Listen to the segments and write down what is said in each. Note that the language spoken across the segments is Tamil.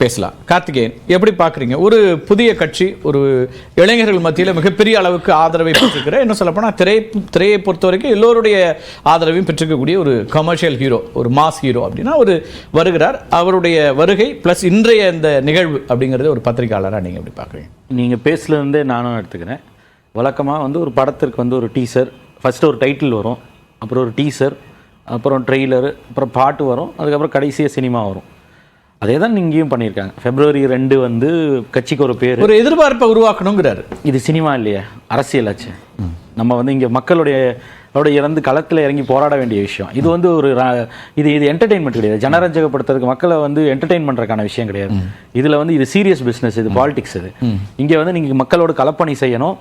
பேசலாம். கார்த்திகேயன் எப்படி பார்க்குறீங்க? ஒரு புதிய கட்சி ஒரு இளைஞர்கள் மத்தியில் மிகப்பெரிய அளவுக்கு ஆதரவை பெற்றிருக்கிற என்ன சொல்லப்போனால் திரை திரையை பொறுத்த வரைக்கும் எல்லோருடைய ஆதரவையும் பெற்றிருக்கக்கூடிய ஒரு கமர்ஷியல் ஹீரோ ஒரு மாஸ் ஹீரோ அப்படின்னா ஒரு வருகிறார். அவருடைய வருகை ப்ளஸ் இன்றைய இந்த நிகழ்வு அப்படிங்கிறது ஒரு பத்திரிகையாளராக நீங்கள் எப்படி பார்க்குறீங்க? நீங்கள் பேசுலேருந்தே நானும் எடுத்துக்கிறேன். வழக்கமாக வந்து ஒரு படத்திற்கு வந்து ஒரு டீசர் ஃபஸ்ட்டு ஒரு டைட்டில் வரும் அப்புறம் ஒரு டீசர் அப்புறம் ட்ரெய்லரு அப்புறம் பாட்டு வரும் அதுக்கப்புறம் கடைசியாக சினிமா வரும். அதே தான் இங்கேயும் பண்ணியிருக்காங்க. ஃபெப்ரவரி ரெண்டு வந்து கட்சிக்கு ஒரு பேர். ஒரு எதிர்பார்ப்பை உருவாக்கணுங்கிறாரு. இது சினிமா இல்லையா அரசியலாச்சு நம்ம வந்து இங்கே மக்களுடைய அவரோட இறந்து களத்தில் இறங்கி போராட வேண்டிய விஷயம். இது வந்து ஒரு இது இது என்டர்டெயின்மெண்ட் கிடையாது. ஜனரஞ்சகப்படுத்துறதுக்கு மக்களை வந்து என்டர்டெயின் பண்ணுறதுக்கான விஷயம் கிடையாது. இதில் வந்து இது சீரியஸ் பிஸ்னஸ் இது பாலிடிக்ஸ் இது. இங்கே வந்து நீங்கள் மக்களோட கலப்பணி செய்யணும்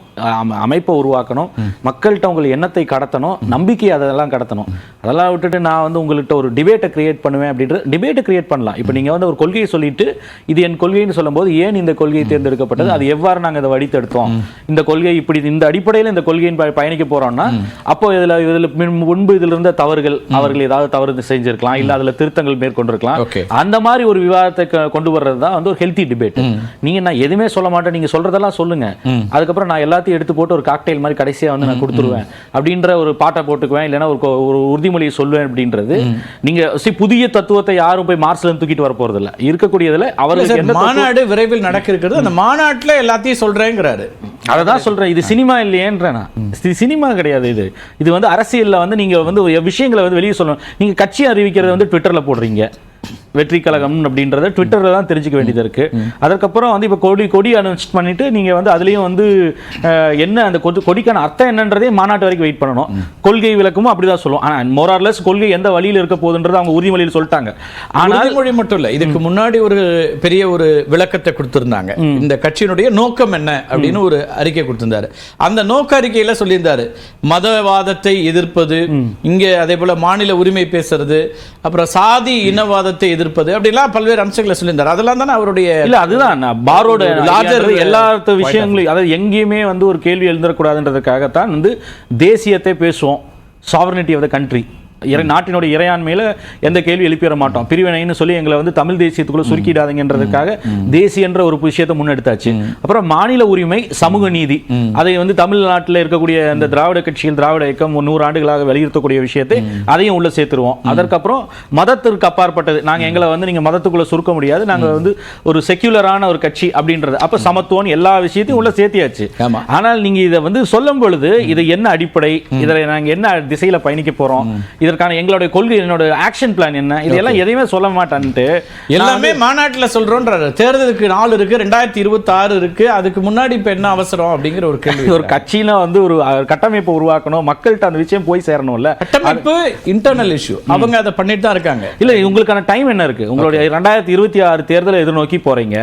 அமைப்பை உருவாக்கணும் மக்கள்கிட்ட உங்கள் எண்ணத்தை கடத்தணும் நம்பிக்கை அதெல்லாம் கடத்தணும். அதெல்லாம் விட்டுட்டு நான் வந்து உங்கள்கிட்ட ஒரு டிபேட்டை கிரியேட் பண்ணுவேன் அப்படின்றது டிபேட்டை கிரியேட் பண்ணலாம். இப்போ நீங்கள் வந்து ஒரு கொள்கையை சொல்லிட்டு இது என் கொள்கைன்னு சொல்லும்போது ஏன் இந்த கொள்கை தேர்ந்தெடுக்கப்பட்டது? அது எவ்வாறு நாங்கள் இதை வடித்தெடுத்தோம்? இந்த கொள்கை இப்படி இந்த அடிப்படையில் இந்த கொள்கையின் ப- பயணிக்க போகிறோம்னா அப்போ இதுல இதுல மின்- முன்பு இதுல இருந்த தவறுகள் அவர்கள் ஏதாவது தவறு செஞ்சிருக்கலாம் இல்ல அதுல திருத்தங்கள் மேற்கொண்டிருக்கலாம். அந்த மாதிரி ஒரு விவாதத்தை கொண்டு வர்றது தான் வந்து ஒரு ஹெல்த்தி டிபேட் நீங்க நான் எதுவுமே சொல்ல மாட்டேன் நீங்க சொல்றதெல்லாம் சொல்லுங்க. அதுக்கப்புறம் நான் எல்லாத்தையும் எடுத்து போட்டு ஒரு காக்டெயில் மாதிரி கடைசியா வந்து நான் கொடுத்துருவேன். அப்படின்ற ஒரு பாட்டை போட்டுக்குவேன் இல்லைன்னா ஒரு ஒரு உறுதிமொழியை சொல்லுவேன் அப்படின்றது. நீங்க see, புதிய தத்துவத்தை யாரும் போய் மார்ஸ்ல இருந்து தூக்கிட்டு வர போறது இல்ல இருக்கக்கூடியதுல சார், தத்துவம் மாநாடு விரைவில் நடக்க இருக்கிறது அந்த மாநாட்டுல எல்லாத்தையும் சொல்றேங்கிறாரு. அதை தான் சொல்றேன். இது சினிமா இல்லையேன்றேன் சினிமா கிடையாது இது. இது வந்து அரசியலில் வந்து நீங்க வந்து விஷயங்களை வந்து வெளியே சொல்லணும். நீங்க கட்சி அறிவிக்கிறது வந்து ட்விட்டரில் போடுறீங்க. வெற்றி கழகம் அப்படின்றத ட்விட்டர்ல தான் தெரிஞ்சுக்க வேண்டியது இருக்கு. அதற்கப்புறம் வந்து இப்போ கொடி கொடி அனௌன்ஸ் பண்ணிட்டு நீங்க வந்து அதுலயும் வந்து என்ன அந்த கொடி- கொடிக்கான அர்த்தம் என்னன்றதே மாநாட்டு வரைக்கும் வெயிட் பண்ணணும். கொள்கை விளக்கமும் அப்படிதான் சொல்லுவோம் ஆனா மோரார்லெஸ் கொள்கை எந்த வழியில் இருக்க போகுதுன்றது அவங்க உறுதிமொழியில் சொல்லிட்டாங்க. ஆனால் உறுதிமொழி மட்டும் இல்ல இதுக்கு முன்னாடி ஒரு பெரிய ஒரு விளக்கத்தை கொடுத்திருந்தாங்க. இந்த கட்சியினுடைய நோக்கம் என்ன அப்படின்னு ஒரு அறிக்கை கொடுத்திருந்தாரு. அந்த நோக்க அறிக்கையில சொல்லியிருந்தாரு மதவாதத்தை எதிர்ப்பது இங்க அதே போல மாநில உரிமை பேசுறது அப்புறம் சாதி இனவாதத்தை எதிர்ப்பது அப்படிலாம் பல்வேறு அம்சங்களை சொல்லியிருந்தாரு. அதெல்லாம் தானே அவருடைய இல்ல அதுதான். பாரோட லார்ஜர் எல்லா விஷயங்களையும் அதாவது எங்கேயுமே வந்து ஒரு கேள்வி எழுந்தக்கூடாதுன்றதுக்காகத்தான் வந்து தேசியத்தை பேசுவோம். சாவர்னிட்டி ஆஃப் த கண்ட்ரி இறை நாட்டினுடைய இறையாண்மையில எந்த கேள்வி எழுப்பிட மாட்டோம். பிரிவினைன்னு சொல்லி எங்களை வந்து தமிழ் தேசியத்துக்குள்ள சுருக்கிடாதீங்கன்றதுக்காக தேசியன்ற ஒரு விஷயத்தை முன்னெடுத்தாச்சு. அப்புறம் மாநில உரிமை சமூக நீதி. அதை வந்து தமிழ்நாட்டில் இருக்கக்கூடிய இந்த திராவிட கட்சிகள் திராவிட இயக்கம் நூறு ஆண்டுகளாக வலியுறுத்தக்கூடிய விஷயத்தை அதையும் உள்ள சேர்த்துருவோம். அதற்கப்புறம் மதத்திற்கு அப்பாற்பட்டது. நாங்க எங்களை வந்து நீங்க மதத்துக்குள்ள சுருக்க முடியாது. நாங்க வந்து ஒரு செக்யூலரான ஒரு கட்சி அப்படின்றது. அப்ப சமத்துவம் எல்லா விஷயத்தையும் உள்ள சேர்த்தியாச்சு. ஆனால் நீங்க இதை வந்து சொல்லும் பொழுது இது என்ன அடிப்படை? இதில் நாங்க என்ன திசையில பயணிக்க போறோம்? இதற்கான எங்களுடைய கொள்கை என்னோட ஆக்ஷன் பிளான் என்ன? இதெல்லாம் எதையுமே சொல்ல மாட்டான்ட்டு. எல்லாமே மாநாட்டுல சொல்றோன்றாரு. தேர்தலுக்கு நாள் இருக்கு ரெண்டாயிரத்தி இருபத்தி ஆறு இருக்கு. அதுக்கு முன்னாடி இப்ப என்ன அவசரம் அப்படிங்கிற ஒரு கேள்வி ஒரு கட்சியில வந்து ஒரு கட்டமைப்பை உருவாக்கணும் மக்கள்கிட்ட அந்த விஷயம் போய் சேரணும்ல. கட்டமைப்பு இன்டர்னல் இஷ்யூ அவங்க அதை பண்ணிட்டு தான் இருக்காங்க. இல்ல உங்களுக்கான டைம் என்ன இருக்கு? உங்களுடைய ரெண்டாயிரத்தி இருபத்தி ஆறு தேர்தலை எதிர்நோக்கி போறீங்க.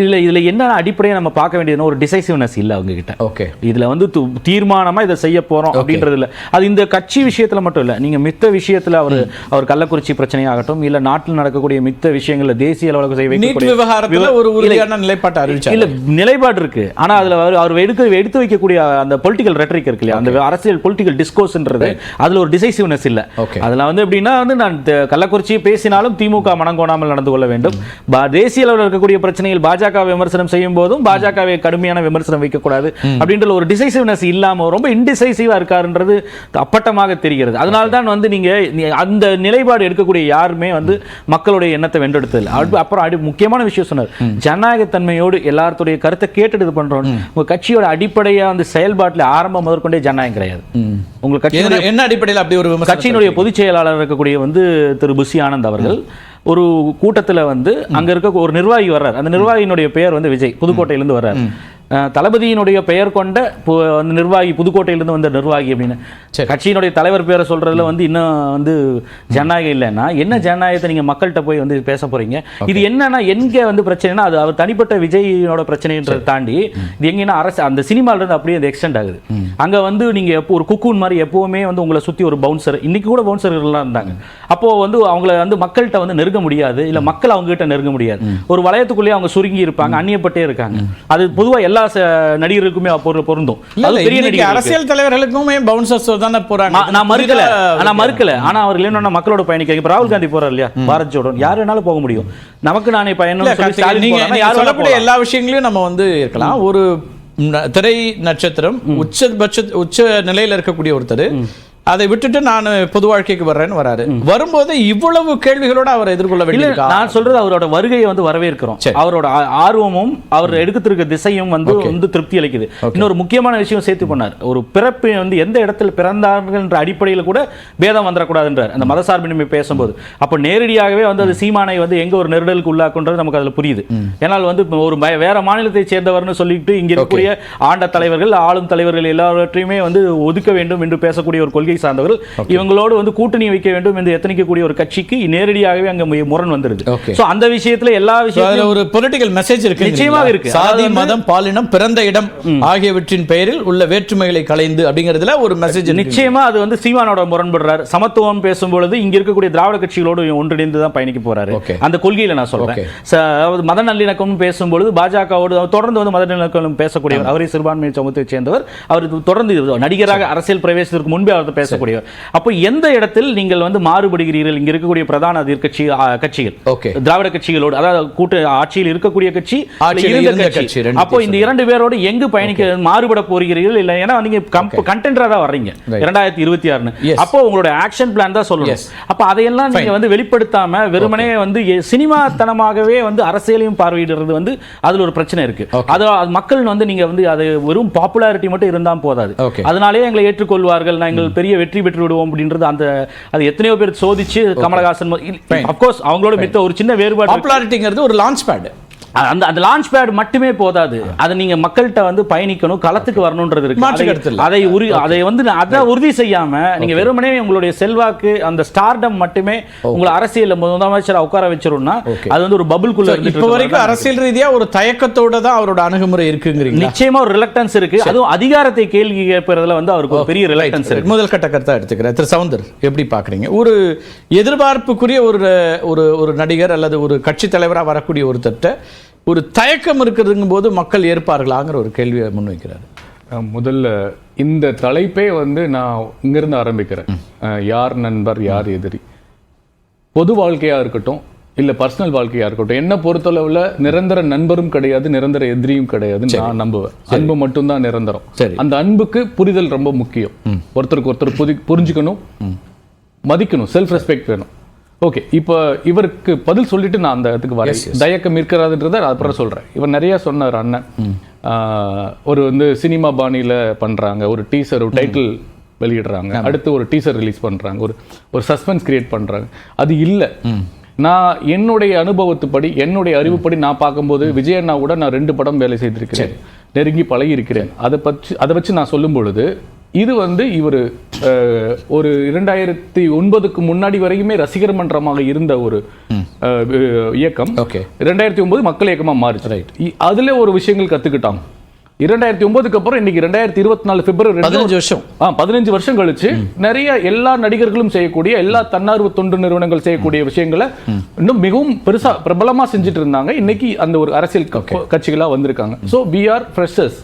இதுல இதுல என்ன அடிப்படையை நம்ம பார்க்க வேண்டியதுன்னா ஒரு டிசைசிவ்னஸ் இல்ல அவங்க கிட்ட ஓகே இதுல வந்து தீர்மானமா இதை செய்ய போறோம் அப்படின்றது இல்ல. அது இந்த கட்சி விஷயத்துல மட்டும் இல்ல. நீங்க மித்த விஷயத்துல அவர் அவர் கள்ளக்குறிச்சி பிரச்சனையாகட்டும் இல்ல நாட்டில் நடக்கக்கூடிய மித்த விஷயங்கள்ல தேசிய அளவுக்கு செய்ய ஒரு இல்ல, உறுதியான நிலைப்பாட்டை அறிவிச்சார். இல்ல நிலைப்பாடு இருக்கு. ஆனா அதுல அவர் அவர் எடுக்க எடுத்து வைக்கக்கூடிய அந்த பொலிட்டிக்கல் ரெட்டரிக் இருக்கு இல்லையா? அந்த அரசியல் பொலிட்டிக்கல் டிஸ்கோர்ஸ்ன்றது அதுல ஒரு டிசைசிவ்னஸ் இல்ல. அதுல வந்து எப்படின்னா வந்து நான் கள்ளக்குறிச்சியை பேசினாலும் திமுக மனங்கோணாமல் நடந்து கொள்ள வேண்டும். தேசிய அளவில் இருக்கக்கூடிய பிரச்சனைகள் பாஜக விமர்சனம் செய்யும் போதும் பாஜகவை கடுமையான விமர்சனம் வைக்கக்கூடாது அப்படின்ற ஒரு டிசைசிவ்னஸ் இல்லாம ரொம்ப இன்டிசைசிவா இருக்காருன்றது அப்பட்டமாக தெரிகிறது. அதனால தான் வந்து நீங்க நீ- அந்த நிலைப்பாடு எடுக்கக்கூடிய யாருமே வந்து மக்களுடைய எண்ணத்தை வென்றெடுத்தது அப்புறம் அடி முக்கியமான விஷயம் சொன்னார். ஜனநாயகத்தன்மையோடு எல்லாத்துடைய கருத்தை கேட்டு இது பண்றோம் உங்க கட்சியோட அடிப்படையா வந்து செயல்பாட்டுல ஆரம்பம் முதற்கொண்டே ஜனநாயகம் கிடையாது. உங்க கட்சி என்ன- அடிப்படையில் அப்படி ஒரு கட்சியினுடைய பொதுச் செயலாளர் இருக்கக்கூடிய வந்து திரு புஷி ஆனந்த் அவர்கள் ஒரு கூட்டத்துல வந்து அங்க இருக்க ஒரு நிர்வாகி வர்றார். அந்த நிர்வாகியினுடைய பெயர் வந்து விஜய். புதுக்கோட்டையிலிருந்து வர்றார். தளபதியினுடைய பெயர் கொண்ட பு- அந்த நிர்வாகி புதுக்கோட்டையிலிருந்து வந்த நிர்வாகி அப்படின்னு. கட்சியினுடைய தலைவர் பேரை சொல்றதுல வந்து இன்னும் வந்து ஜனநாயகம் இல்லைன்னா என்ன ஜனநாயகத்தை நீங்க மக்கள்கிட்ட போய் வந்து பேச போறீங்க? இது என்னன்னா எங்க வந்து பிரச்சனைனா அது அவர் தனிப்பட்ட விஜயோட பிரச்சனைன்றதை தாண்டி இது எங்கன்னா அரசு அந்த சினிமால இருந்து அப்படியே அது எக்ஸ்டெண்ட் ஆகுது. அங்க வந்து நீங்க எப்போ ஒரு குக்கூன் மாதிரி எப்பவுமே வந்து உங்களை சுத்தி ஒரு பவுன்சர் இன்னைக்கு கூட பவுன்சர்கள்லாம் இருந்தாங்க. அப்போ வந்து அவங்கள வந்து மக்கள்கிட்ட வந்து நெருங்க முடியாது. இல்ல மக்கள் அவங்க கிட்ட நெருங்க முடியாது. ஒரு வளையத்துக்குள்ளேயே அவங்க சுருங்கி இருப்பாங்க அந்நியப்பட்டே இருக்காங்க. அது பொதுவா எல்லா நடிகருக்குமே பொரு- பொருந்தும். பெரிய நடிகர்களுக்கு. அரசியல் தலைவர்களுக்குமே பவுன்சர்ஸ் தானே போறாங்க. நான் மறுக்கல. நான் மறுக்கல. ஆனா அவர்கள் என்னன்னா மக்களோட பயணிக்க இப்ப ராகுல் காந்தி போறாரு இல்லையா? பாரத் ஜோடோ யார் வேணாலும் போக முடியும். நமக்கு நானே பயணம் நீங்க சொல்லக்கூடிய. எல்லா விஷயங்களையும் நம்ம வந்து இருக்கலாம். ஒரு திரை நட்சத்திரம் உச்சபட்ச உச்ச நிலையில இருக்கக்கூடிய ஒருத்தர். அதை விட்டுட்டு நான் பொது வாழ்க்கைக்கு வர்றேன்னு வராரு. வரும்போது இவ்வளவு கேள்விகளோட அவரை எதிர்கொள்ள வேண்டியிருக்கா நான் சொல்றது அவரோட வருகையை வந்து வரவேற்கிறோம். அவரோட ஆர்வமும் அவர் எடுக்கத்திருக்க திசையும் வந்து வந்து திருப்தி அளிக்குது. இன்னொரு முக்கியமான விஷயம் சேர்த்து பண்ணார் ஒரு பிறப்பு வந்து எந்த இடத்துல பிறந்தார்கள் என்ற அடிப்படையில் கூட பேதம் வந்துடக்கூடாதுன்றார். அந்த மதசார்பின்மை பேசும்போது. அப்ப நேரடியாகவே வந்து அது சீமானை வந்து எங்க ஒரு நெருடலுக்கு உள்ளாக்குன்றது நமக்கு அதுல புரியுது. ஏன்னால் வந்து ஒரு வேற மாநிலத்தை சேர்ந்தவர்னு சொல்லிட்டு இங்க இருக்கக்கூடிய ஆண்ட தலைவர்கள் ஆளும் தலைவர்கள் எல்லாவற்றையுமே வந்து ஒதுக்க வேண்டும் என்று பேசக்கூடிய ஒரு கொள்கை சார்ந்தவர்கள். இவங்களோடு வந்து கூட்டணி வைக்க வேண்டும் என்று எத்தனிக்கக்கூடிய ஒரு கட்சிக்கு நேரடியாகவே அங்க முரண் வந்துருது. சோ அந்த விஷயத்துல எல்லா விஷயத்திலும் ஒரு பொலிட்டிக்கல் மெசேஜ் இருக்கு நிச்சயமாக இருக்கு. சாதி மதம் பாலினம் பிறந்த இடம் ஆகியவற்றின் பெயரில் உள்ள வேற்றுமைகளை களைந்து அப்படிங்கிறதுல ஒரு மெசேஜ் நிச்சயமா அது வந்து சீமானோட முரண்படுறாரு. சமத்துவம் பேசும்பொழுது இங்க இருக்கக்கூடிய திராவிட கட்சிகளோடு ஒன்றிணைந்து தான் பயணிக்க போறாரு. அந்த கொள்கையில நான் சொல்றேன். மத நல்லிணக்கம் பேசும்பொழுது பாஜகவோடு தொடர்ந்து வந்து மத நல்லிணக்கம் பேசக்கூடியவர் அவரே சிறுபான்மை சமூகத்தை சேர்ந்தவர். அவர் தொடர்ந்து நடிகராக அரசியல் பிரவேசத்திற்கு முன்பே அவர் பேசக்கூடியவர் அப்போ எந்த இடத்தில் நீங்கள் வந்து மாறுபடுகிறீர்கள்? இங்க இருக்கக்கூடிய பிரதான எதிர்க்கட்சி ஆ, கட்சிகள். திராவிட கட்சிகளோடு அதாவது கூட்டு ஆட்சியில் இருக்கக்கூடிய கட்சி இருந்த அப்போ இந்த இரண்டு பேரோடு எங்கு பயணிக்க மாறுபட போகிறீர்கள்? இல்ல ஏன்னா நீங்க கண்டென்டரா தான் வர்றீங்க. இரண்டாயிரத்தி இருபத்தி ஆறுன்னு. அப்போ உங்களோட ஆக்ஷன் பிளான் தான் சொல்லணும். அப்ப அதையெல்லாம் நீங்க வந்து வெளிப்படுத்தாம வெறுமனே வந்து சினிமாத்தனமாகவே வந்து அரசியலையும் பார்வையிடுறது வந்து அதுல ஒரு பிரச்சனை இருக்கு. அது மக்கள் வந்து நீங்க வந்து அது வெறும் பாப்புலாரிட்டி மட்டும் இருந்தா போதாது. Okay. அதனாலே எங்களை ஏற்றுக்கொள்வார்கள். நாங்கள் பெரிய வெற்றி பெற்று விடுவோம் அப்படின்றது அந்த அது எத்தனையோ பேர் சோதிச்சு கமலஹாசன். அப்கோர்ஸ் அவங்களோட மித்த ஒரு சின்ன வேறுபாடு பாப்புலாரிட்டிங்கிறது ஒரு லான்ச் பேட் அந்த அந்த லான்ச் பேட் மட்டுமே போதாது. அதை நீங்க மக்கள்கிட்ட வந்து பயணிக்கணும் களத்துக்கு வரணும்ன்றது இருக்கு. அதை- உரி அதை வந்து அதை உறுதி செய்யாம நீங்க வெறுமனே உங்களுடைய செல்வாக்கு அந்த ஸ்டார்டம் மட்டுமே உங்களை அரசியல்ல முதலமைச்சரா உட்கார வச்சிரும்னா. அது வந்து ஒரு பபுள்குள்ள இப்ப வரைக்கும் அரசியல் ரீதியா ஒரு தயக்கத்தோட தான் அவரோட அணுகுமுறை இருக்குங்கிறீங்களா? நிச்சயமா ஒரு ரிலக்டன்ஸ் இருக்கு. அதுவும் அதிகாரத்தை கேள்வி கேட்பறதுல வந்து அவருக்கு ஒரு பெரிய ரிலக்டன்ஸ் இருக்கு. முதல் கட்ட கருத்தா எடுத்துக்கிறேன். திரு சவுந்தர் எப்படி பாக்குறீங்க? ஒரு எதிர்பார்ப்புக்குரிய ஒரு ஒரு ஒரு நடிகர் அல்லது ஒரு கட்சி தலைவரா வரக்கூடிய ஒருத்தர்ட்ட ஒரு தயக்கம் இருக்கிறதுங்கும் போது மக்கள் ஏற்பார்களாங்கிற ஒரு கேள்வியை முன்வைக்கிறார் முதல்ல இந்த தலைப்பே வந்து நான் இங்கிருந்து ஆரம்பிக்கிறேன். யார் நண்பர் யார் எதிரி? பொது வாழ்க்கையா இருக்கட்டும் இல்ல பர்சனல் வாழ்க்கையா இருக்கட்டும் என்ன பொறுத்தளவுல நிரந்தர நண்பரும் கிடையாது நிரந்தர எதிரியும் கிடையாது நான் நம்புவேன். அன்பு மட்டும்தான் நிரந்தரம். சரி. அந்த அன்புக்கு புரிதல் ரொம்ப முக்கியம். ஒருத்தருக்கு ஒருத்தர் புதி புரிஞ்சுக்கணும் மதிக்கணும் செல்ஃப் ரெஸ்பெக்ட் வேணும். ஓகே இப்போ இவருக்கு பதில் சொல்லிட்டு நான் அந்த இதுக்கு வரேன். தயக்கம் இருக்கிறாதுன்றத அப்புறம் சொல்றேன். இவர் நிறைய சொன்னார் அண்ணன். ஒரு வந்து சினிமா பாணியில பண்றாங்க ஒரு டீசர் ஒரு டைட்டில் வெளியிடுறாங்க. அடுத்து ஒரு டீசர் ரிலீஸ் பண்றாங்க ஒரு ஒரு சஸ்பென்ஸ் கிரியேட் பண்றாங்க. அது இல்ல. நான் என்னுடைய அனுபவத்துப்படி என்னுடைய அறிவுப்படி நான் பார்க்கும்போது விஜய் அண்ணாவோட நான் ரெண்டு படம் வேலை செய்திருக்கிறேன். நெருங்கி பழகி இருக்கிறேன். அதை பற்றி அதை வச்சு நான் சொல்லும் பொழுது இது வந்து இவர் ஒரு இரண்டாயிரத்தி ஒன்பதுக்கு முன்னாடி வரைக்குமே ரசிகர் மன்றமாக இருந்த ஒரு இயக்கம். Okay. ரெண்டாயிரத்தி ஒன்பது மக்கள் இயக்கமா மாறிச்சு. ரைட் அதுல ஒரு விஷயங்கள் கத்துக்கிட்டாங்க. இரண்டாயிரத்தி ஒன்பதுக்கு அப்புறம் இன்னைக்கு ரெண்டாயிரத்தி இருபத்தி நாலு பிப்ரவரி பதினஞ்சு வருஷம். ஆ பதினஞ்சு வருஷம் கழிச்சு நிறைய எல்லா நடிகர்களும் செய்யக்கூடிய எல்லா தன்னார்வ தொண்டு நிறுவனங்கள் செய்யக்கூடிய விஷயங்களை இன்னும் மிகவும் பெருசா பிரபலமா செஞ்சுட்டு இருந்தாங்க. இன்னைக்கு அந்த ஒரு அரசியல் கட்சிகளா வந்திருக்காங்க. So we are freshers